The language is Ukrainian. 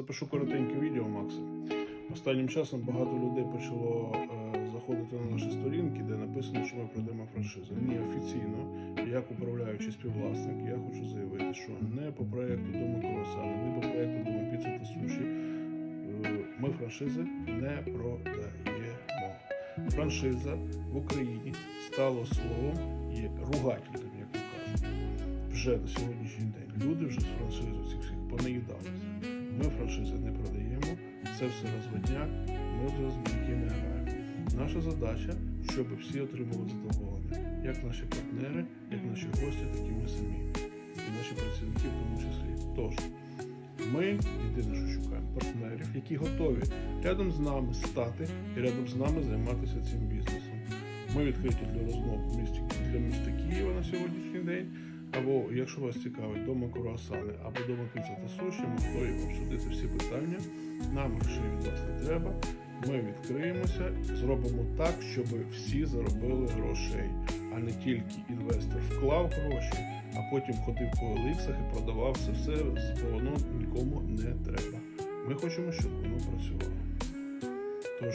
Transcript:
Запишу коротеньке відео, Макса. Останнім часом багато людей почало е, заходити на наші сторінки, де написано, що ми продаємо франшизу. Ні, офіційно, як управляючий співвласник, я хочу заявити, що не по проєкту Дому Круасана, не по проєкту Дому піци та суші е, ми франшизи не продаємо. Франшиза в Україні стало словом і ругательним, як то кажуть. Вже на сьогоднішній день люди вже з франшизу цих всіх понаїдалися. Франшизи не продаємо, це все розводняк, ми вже з м'які не граємо. Наша задача, щоб всі отримали задоволення, як наші партнери, як наші гості, так і ми самі, і наші працівники в тому числі. Тож, ми єдине, що шукаємо партнерів, які готові рядом з нами стати і рядом з нами займатися цим бізнесом. Ми відкриті для розмов для міста Києва на сьогоднішній день. Або, якщо вас цікавить дома круасани, або дома піца та суші, ми готові обсудити всі питання. Нам грошей від вас не треба. Ми відкриємося, зробимо так, щоб всі заробили грошей, а не тільки інвестор вклав гроші, а потім ходив по еликсах і продавав це все, бо воно нікому не треба. Ми хочемо, щоб воно працювало. Тож,